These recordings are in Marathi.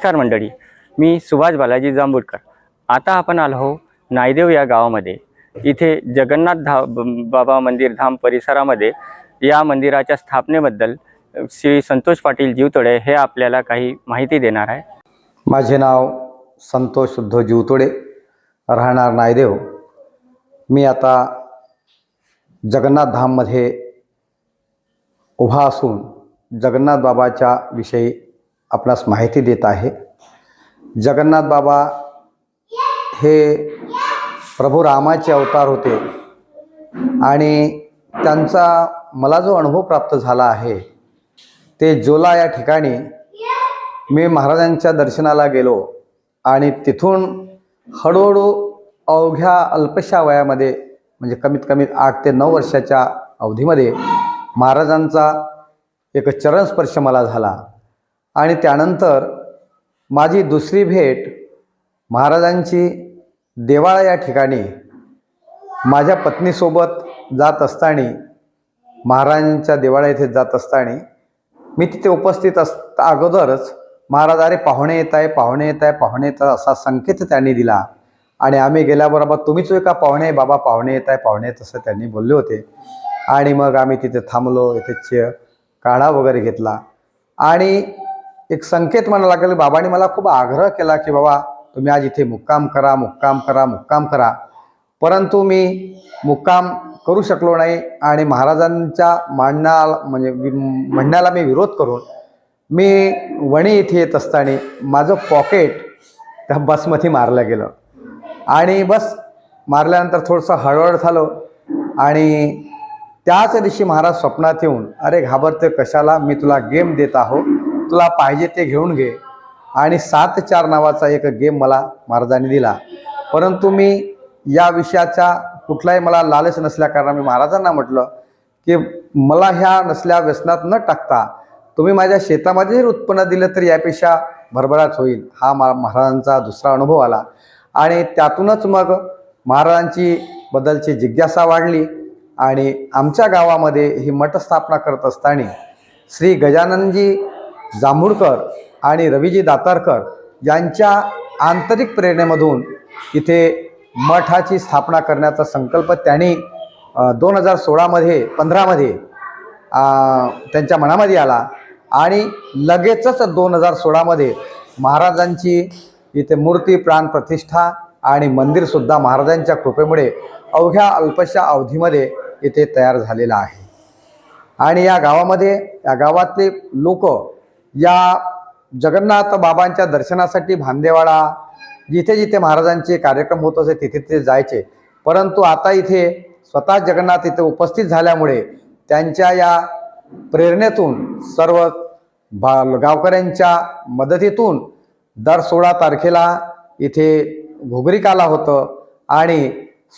नमस्कार मंडळी मी सुभाष बालाजी जांभूडकर आता आपण आलो नायदेव या गावामध्ये. इथे जगन्नाथ धा ब- बाबा मंदिर धाम परिसरामध्ये या मंदिराच्या स्थापनेबद्दल श्री संतोष पाटील जीवतोडे हे आपल्याला काही माहिती देणार आहे. माझे नाव संतोष उद्धव जीवतोडे राहणार नायदेव. मी आता जगन्नाथ धाममध्ये उभा असून जगन्नाथ बाबाच्या विषयी आपणास माहिती देत आहे. जगन्नाथ बाबा हे प्रभू रामाचे अवतार होते. आणि त्यांचा मला जो अनुभव प्राप्त झाला आहे ते जोला या ठिकाणी मी महाराजांच्या दर्शनाला गेलो आणि तिथून हळूहळू अवघ्या अल्पशा वयामध्ये म्हणजे कमीत कमी आठ ते नऊ वर्षाच्या अवधीमध्ये महाराजांचा एक चरणस्पर्श मला झाला. आणि त्यानंतर माझी दुसरी भेट महाराजांची देवाळा या ठिकाणी माझ्या पत्नीसोबत जात असताना महाराजांच्या देवाळा येथे जात असताना मी तिथे उपस्थित असता अगोदरच महाराज अरे पाहुणे येत आहे पाहुणे येत आहे पाहुणे येत आहे असा संकेत त्यांनी दिला. आणि आम्ही गेल्याबरोबर तुम्हीच का पाहुणे? बाबा पाहुणे येत आहे पाहुणे येत असं त्यांनी बोलले होते. आणि मग आम्ही तिथे थांबलो इथे चे काढा वगैरे घेतला. आणि एक संकेत म्हणायला लागेल बाबांनी मला खूप आग्रह केला की बाबा तुम्ही आज इथे मुक्काम करा मुक्काम करा मुक्काम करा. परंतु मी मुक्काम करू शकलो नाही आणि महाराजांच्या मांडणा म्हणजे वि- म्हणण्याला मी विरोध करून मी वणी इथे येत असताना माझं पॉकेट त्या बसमध्ये मारलं गेलं. आणि बस मारल्यानंतर थोडंसं हळहळ झालं आणि त्याच दिवशी महाराज स्वप्नात येऊन अरे घाबरते कशाला? मी तुला गेम देत आहो. तुला पाहिजे ते घेऊन घे. आणि सात चार नावाचा एक गेम मला महाराजांनी दिला. परंतु मी या विषयाचा कुठलाही मला लालच नसल्याकारणाने मी महाराजांना म्हटलं की मला ह्या नसल्या व्यसनात न टाकता तुम्ही माझ्या शेतामध्ये जर उत्पन्न दिलं तर यापेक्षा भरभराट होईल. हा मा महाराजांचा दुसरा अनुभव आला. आणि त्यातूनच मग महाराजांची बद्दलची जिज्ञासा वाढली. आणि आमच्या गावामध्ये ही मठ स्थापना करत असताना श्री गजाननजी जांभूळकर आणि रवीजी दातारकर यांच्या आंतरिक प्रेरणेमधून इथे मठाची स्थापना करण्याचा संकल्प त्यांनी दोन हजार सोळामध्ये पंधरामध्ये त्यांच्या मनामध्ये आला. आणि लगेचच दोन हजार सोळामध्ये महाराजांची इथे मूर्ती प्राण प्रतिष्ठा आणि मंदिरसुद्धा महाराजांच्या कृपेमुळे अवघ्या अल्पशा अवधीमध्ये इथे तयार झालेला आहे. आणि या गावामध्ये या गावातले लोक या जगन्नाथ बाबांच्या दर्शनासाठी भांदेवाडा जिथे जिथे महाराजांचे कार्यक्रम होत असे तिथे तिथे जायचे. परंतु आता इथे स्वतः जगन्नाथ इथे उपस्थित झाल्यामुळे त्यांच्या या प्रेरणेतून सर्व भा गावकऱ्यांच्या मदतीतून दर सोळा तारखेला इथे घोगरी काला होतं आणि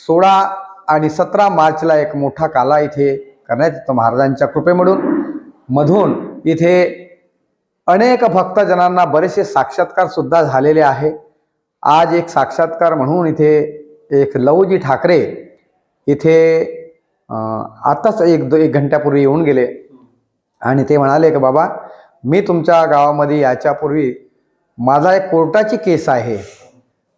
सोळा आणि सतरा मार्चला एक मोठा काला इथे करण्यात येतो महाराजांच्या कृपेमधून. मधून इथे अनेक भक्तजनांना बरेचसे साक्षात्कार सुद्धा झालेले आहे. आज एक साक्षात्कार म्हणून इथे एक लवजी ठाकरे इथे आताच एक दो एक घंट्यापूर्वी येऊन गेले. आणि ते म्हणाले की बाबा मी तुमच्या गावामध्ये याच्यापूर्वी माझा एक कोर्टाची केस आहे.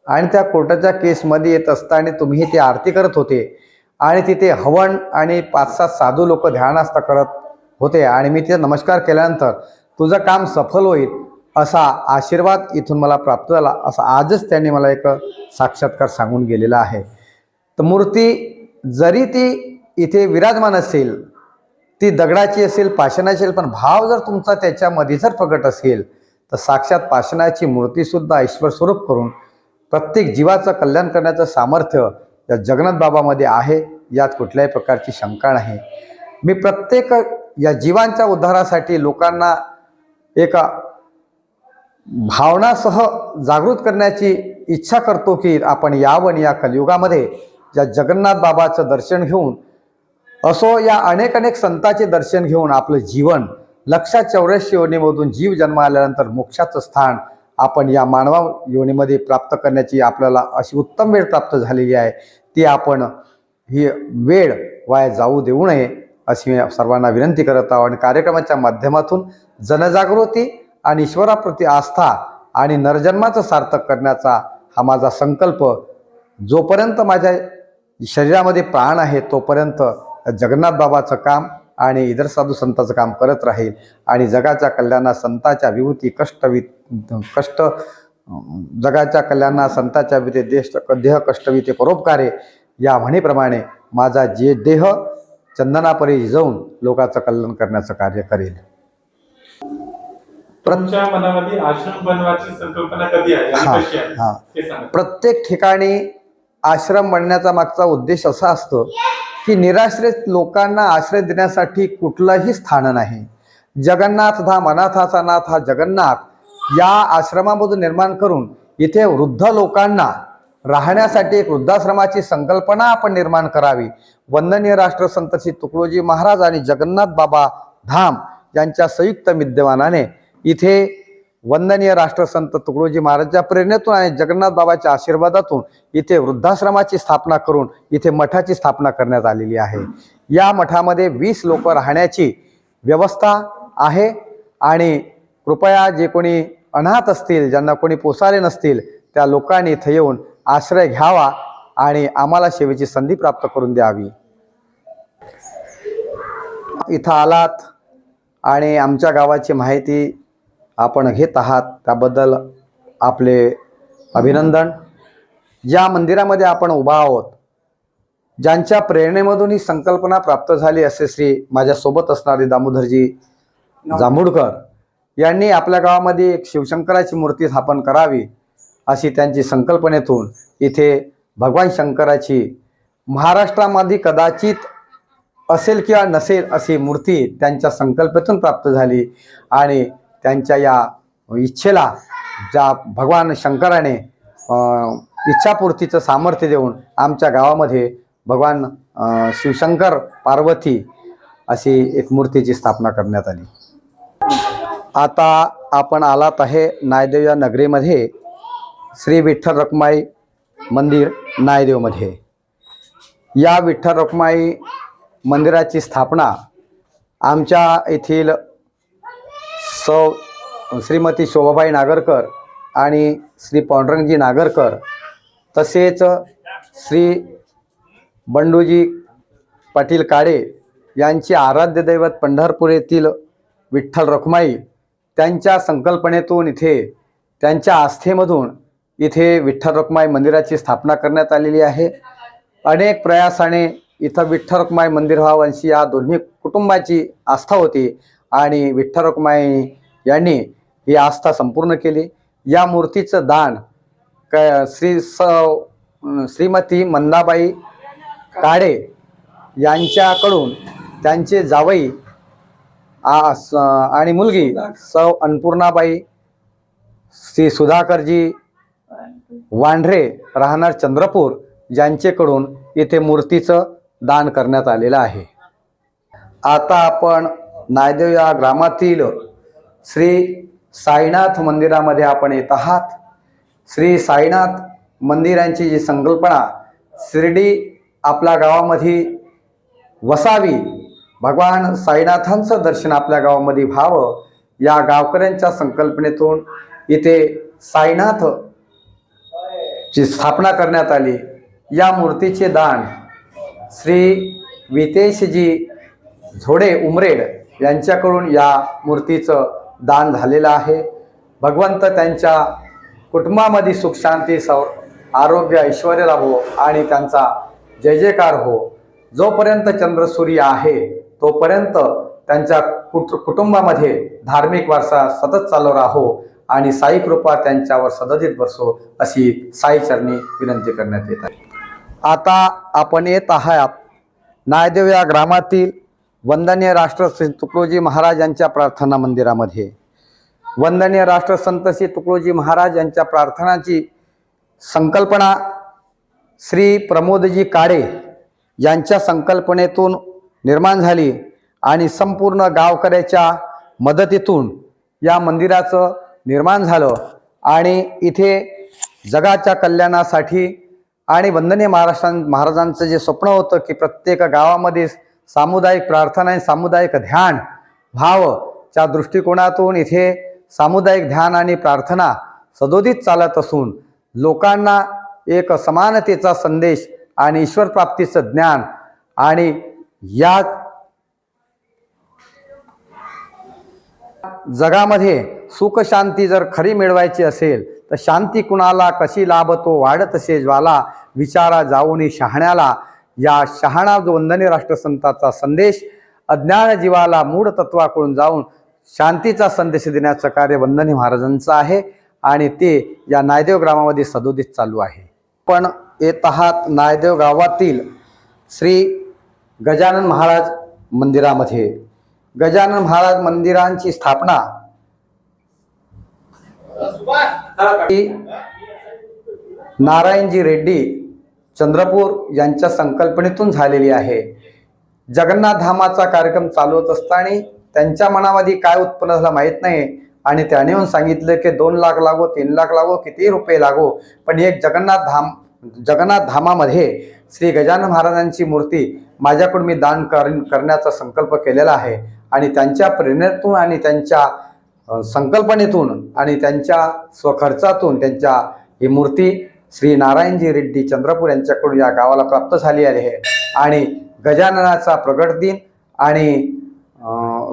आणि त्या कोर्टाच्या केसमध्ये येत असताना तुम्ही ते आरती करत होते. आणि तिथे हवन आणि पाच सात साधू लोक ध्यानास्थ करत होते. आणि मी तिथे नमस्कार केल्यानंतर तुझं काम सफल होईल असा आशीर्वाद इथून मला प्राप्त झाला असा आजच त्यांनी मला एक साक्षात्कार सांगून गेलेला आहे. तर मूर्ती जरी ती इथे विराजमान असेल ती दगडाची असेल पाषाणाची असेल पण भाव जर तुमचा त्याच्यामध्ये जर प्रकट असेल तर साक्षात पाषाणाची मूर्तीसुद्धा ईश्वर स्वरूप करून प्रत्येक जीवाचं कल्याण करण्याचं सामर्थ्य या जगन्नाथ बाबामध्ये आहे यात कुठल्याही प्रकारची शंका नाही. मी प्रत्येक या जीवांच्या उद्धारासाठी लोकांना एका भावनासह जागृत करण्याची इच्छा करतो की आपण यावं आणि या कलियुगामध्ये या जगन्नाथ बाबाचं दर्शन घेऊन असो या अनेक अनेक संतांचे दर्शन घेऊन आपलं जीवन लक्षात चौऱ्याऐंशी योनीमधून जीव जन्म आल्यानंतर मोक्षाचं स्थान आपण या मानवा योनीमध्ये प्राप्त करण्याची आपल्याला अशी उत्तम वेळ प्राप्त झालेली आहे. ती आपण ही वेळ वाया जाऊ देऊ नये. अशी मी सर्वांना विनंती करत आहो आणि कार्यक्रमाच्या माध्यमातून जनजागृती आणि ईश्वराप्रती आस्था आणि नरजन्माचं सार्थक करण्याचा हा माझा संकल्प जोपर्यंत माझ्या शरीरामध्ये प्राण आहे तोपर्यंत जगन्नाथ बाबाचं काम आणि इतर साधू संताचं काम करत राहील. आणि जगाच्या कल्याणा संताच्या विभूती कष्ट वि कष्ट जगाच्या कल्याणा संताच्या विते देश देह कष्टविते परोपकारे या म्हणीप्रमाणे माझा जे देह चंदनापरी जाऊन लोकांचं कल्याण करण्याचं कार्य करेल. प्रत्येक ठिकाणी आश्रम बनण्याचा मागचा उद्देश असा असतो की निराश्रित लोकांना आश्रय देण्यासाठी कुठलंही स्थान नाही. जगन्नाथ धाम अनाथाचा नाथ हा जगन्नाथ या आश्रमामधून निर्माण करून इथे वृद्ध लोकांना राहण्यासाठी एक वृद्धाश्रमाची संकल्पना आपण निर्माण करावी. वंदनीय राष्ट्रसंत श्री तुकडोजी महाराज आणि जगन्नाथ बाबा धाम यांच्या संयुक्त विद्यमानाने इथे वंदनीय राष्ट्रसंत तुकडोजी महाराजच्या प्रेरणेतून आणि जगन्नाथ बाबाच्या आशीर्वादातून इथे वृद्धाश्रमाची स्थापना करून इथे मठाची स्थापना करण्यात आलेली आहे. या मठामध्ये वीस लोक राहण्याची व्यवस्था आहे आणि कृपया जे कोणी अनाथ असतील ज्यांना कोणी पोसाले नसतील त्या लोकांनी इथे येऊन आश्रय घ्यावा आणि आम्हाला सेवेची संधी प्राप्त करून द्यावी. इथं आलात आणि आमच्या गावाची माहिती आपण घेत आहात. त्याबद्दल आपले अभिनंदन. ज्या मंदिरामध्ये आपण उभा आहोत ज्यांच्या प्रेरणेमधून ही संकल्पना प्राप्त झाली असे श्री माझ्यासोबत असणारे दामोदरजी जांभूडकर यांनी आपल्या गावामध्ये एक शिवशंकराची मूर्ती स्थापन करावी. अशी त्यांची संकल्पनेतून इथे भगवान शंकराची महाराष्ट्रामध्ये कदाचित असेल किंवा नसेल अशी मूर्ती त्यांच्या संकल्पेतून प्राप्त झाली. आणि त्यांच्या या इच्छेला ज्या भगवान शंकराने इच्छापूर्तीचं सामर्थ्य देऊन आमच्या गावामध्ये भगवान शिवशंकर पार्वती अशी एक मूर्तीची स्थापना करण्यात आली. आता आपण आलात आहे नायदेव या नगरीमध्ये. श्री विठ्ठल रखमाई मंदिर नायदेवमध्ये. या विठ्ठल रखमाई मंदिराची स्थापना आमच्या येथील सौ श्रीमती शोभाबाई नागरकर आणि श्री पांडुरंगजी नागरकर तसेच श्री बंडूजी पाटील काळे यांचे आराध्य दैवत पंढरपूर येथील विठ्ठल रखुमाई त्यांच्या संकल्पनेतून इथे त्यांच्या आस्थेमधून इथे विठ्ठल रुक्माई मंदिराची स्थापना करण्यात आलेली आहे. अनेक प्रयासाने इथं विठ्ठल रुक्माई मंदिर व्हावंशी या दोन्ही कुटुंबाची आस्था होती आणि विठ्ठल रुक्माई यांनी ही आस्था संपूर्ण केली. या मूर्तीचं दान क श्री स श्रीमती मंदाबाई काळे यांच्याकडून त्यांचे जावई आणि मुलगी सौ अन्नपूर्णाबाई श्री सुधाकरजी वांढरे राहणार चंद्रपूर यांचेकडून इथे मूर्तीचं दान करण्यात आलेलं आहे. आता आपण नायदेव या ग्रामातील श्री साईनाथ मंदिरामध्ये आपण येत आहात. श्री साईनाथ मंदिरांची जी संकल्पना शिर्डी आपल्या गावामध्ये वसावी भगवान साईनाथांचं दर्शन आपल्या गावामध्ये व्हावं या गावकऱ्यांच्या संकल्पनेतून इथे साईनाथ ची स्थापना करण्यात आली या मूर्तीचे दान श्री वितेशजी झोडे उमरेड यांच्याकडून या मूर्तीचं दान झालेलं आहे. भगवंत त्यांच्या कुटुंबामध्ये सुखशांती सौ आरोग्य ऐश्वर लाभो आणि त्यांचा जय जयकार हो. जोपर्यंत चंद्रसूर्य आहे तोपर्यंत त्यांच्या कुट कुटुंबामध्ये धार्मिक वारसा सतत चालू राहो. आणि साई कृपा त्यांच्यावर सदतीत बसो अशी साई चरणी विनंती करण्यात येत आहे. आता आपण येत आहात नायदेव या ग्रामातील वंदनीय राष्ट्रसंत तुकडोजी महाराज यांच्या प्रार्थना मंदिरामध्ये. वंदनीय राष्ट्रसंत श्री तुकडोजी महाराज यांच्या प्रार्थनाची संकल्पना श्री प्रमोदजी काळे यांच्या संकल्पनेतून निर्माण झाली आणि संपूर्ण गावकऱ्याच्या मदतीतून या मंदिराचं निर्माण झालं. आणि इथे जगाच्या कल्याणासाठी आणि वंदनीय महाराष्ट्रां महाराजांचं जे स्वप्न होतं की प्रत्येक गावामध्ये सामुदायिक प्रार्थना आणि सामुदायिक ध्यान व्हावंच्या दृष्टिकोनातून इथे सामुदायिक ध्यान आणि प्रार्थना सदोदित चालत असून लोकांना एक समानतेचा संदेश आणि ईश्वर प्राप्तीचं ज्ञान आणि या जगामध्ये सुखशांती जर खरी मिळवायची असेल तर शांती कुणाला कशी लाभतो वाढत असे ज्वाला विचारा जाऊनी शहाण्याला. या शहाणा जो वंदनीय राष्ट्रसंताचा संदेश अज्ञान जीवाला मूळ तत्वाकडून जाऊन शांतीचा संदेश देण्याचं कार्य वंदनी महाराजांचं आहे आणि ते या नायदेव ग्रामामध्ये सदोदित चालू आहे. पण येत आहात नायदेव गावातील श्री गजानन महाराज मंदिरामध्ये. गजानन महाराज मंदिरांची स्थापना नारायणजी रेड्डी चंद्रपूर यांच्या संकल्पनेतून झालेली आहे. जगन्नाथ धामाचा कार्यक्रम चालवत असताना त्यांच्या मनामध्ये काय उत्पन्न झालं माहीत नाही. आणि त्याने येऊन सांगितलं की दोन लाख लागो तीन लाख लागो किती रुपये लागो. पण एक जगन्नाथ धाम जगन्नाथ धामामध्ये श्री गजानन महाराजांची मूर्ती माझ्याकडून मी दान कर करण्याचा संकल्प केलेला आहे. आणि त्यांच्या प्रेरणेतून आणि त्यांच्या संकल्पनेतून आणि त्यांच्या स्वखर्चातून त्यांच्या ही मूर्ती श्री नारायणजी रेड्डी चंद्रपूर यांच्याकडून या गावाला प्राप्त झाली आहे. आणि गजाननाचा प्रगट दिन आणि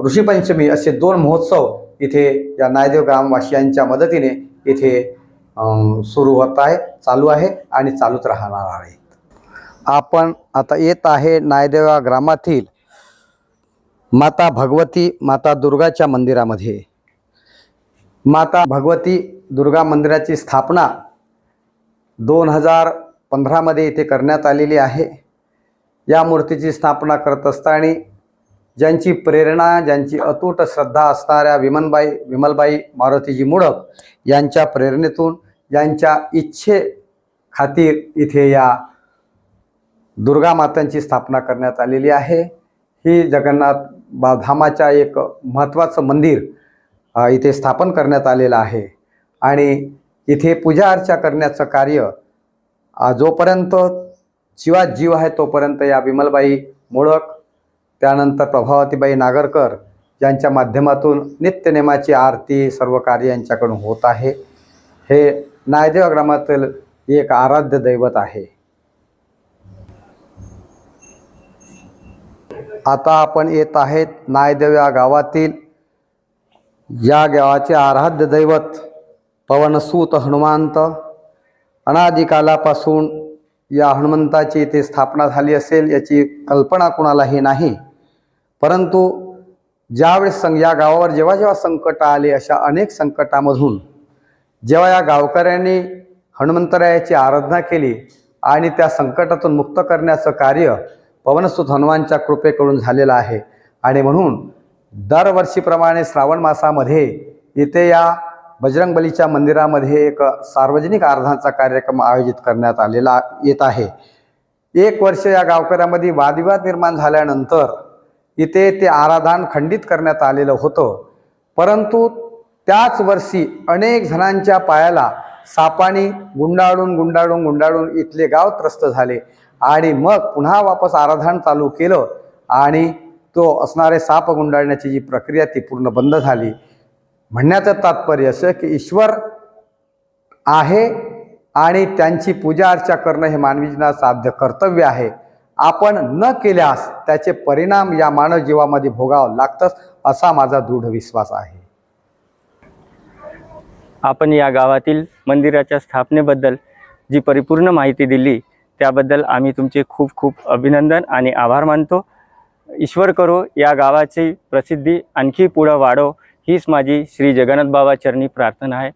ऋषीपंचमी असे दोन महोत्सव इथे या नायदेव ग्रामवासियांच्या मदतीने इथे सुरू होत आहे चालू आहे आणि चालूच राहणार आहे. आपण आता येत आहे नायदेव ग्रामातील माता भगवती माता दुर्गाच्या मंदिरामध्ये. माता भगवती दुर्गा मंदिराची स्थापना दोन हजार पंधरामध्ये इथे करण्यात आलेली आहे. या मूर्तीची स्थापना करत असताना ज्यांची प्रेरणा ज्यांची अतूट श्रद्धा असणाऱ्या विमनबाई विमलबाई मारुतीजी मुडक यांच्या प्रेरणेतून यांच्या इच्छे खातीर इथे या दुर्गा मातांची स्थापना करण्यात आलेली आहे. ही जगन्नाथ बा धामाच्या एक महत्त्वाचं मंदिर इथे स्थापन करण्यात आलेलं आहे. आणि इथे पूजा अर्चा करण्याचं कार्य जोपर्यंत जीवात जीव आहे तोपर्यंत या विमलबाई मोळक त्यानंतर प्रभावतीबाई नागरकर यांच्या माध्यमातून नित्यनेमाची आरती सर्व कार्य यांच्याकडून होत आहे. हे नायदेव ग्रामातील एक आराध्य दैवत आहे. आता आपण येत आहेत नायदेव या गावातील या गावाचे आराध्य दैवत पवनसूत हनुमंत. अनादिकालापासून या हनुमंताची इथे स्थापना झाली असेल याची कल्पना कुणालाही नाही. परंतु ज्यावेळेस या गावावर जेव्हा जेव्हा संकट आले अशा अनेक संकटामधून जेव्हा या गावकऱ्यांनी हनुमंतरायाची आराधना केली आणि त्या संकटातून मुक्त करण्याचं कार्य पवनसुत हनुमानच्या कृपेकडून झालेलं आहे. आणि म्हणून दरवर्षीप्रमाणे श्रावण मासामध्ये इथे या बजरंगबलीच्या मंदिरामध्ये एक सार्वजनिक आराधनाचा कार्यक्रम आयोजित करण्यात आलेला येत आहे. एक वर्ष या गावकऱ्यामध्ये वादविवाद निर्माण झाल्यानंतर इथे ते आराधन खंडित करण्यात आलेलं होतं. परंतु त्याच वर्षी अनेक जणांच्या पायाला सापाने गुंडाळून गुंडाळून गुंडाळून इथले गाव त्रस्त झाले आणि मग पुन्हा वापस आराधन चालू केलं आणि तो असणारे साप गुंडाळण्याची जी प्रक्रिया ती पूर्ण बंद झाली. म्हणण्याचं तात्पर्य असं की ईश्वर आहे आणि त्यांची पूजा अर्चा करणं हे मानवी साध्य कर्तव्य आहे. आपण न केल्यास त्याचे परिणाम या मानव जीवामध्ये भोगावं लागतंच असा माझा दृढ विश्वास आहे. आपण या गावातील मंदिराच्या स्थापनेबद्दल जी परिपूर्ण माहिती दिली त्याबद्दल आम्ही तुमचे खूप खूप अभिनंदन आणि आभार मानतो. ईश्वर करो या गावाची प्रसिद्धी आणखी पुढं वाढो. हीच माझी श्री जगन्नाथ बाबा चरणी प्रार्थना आहे.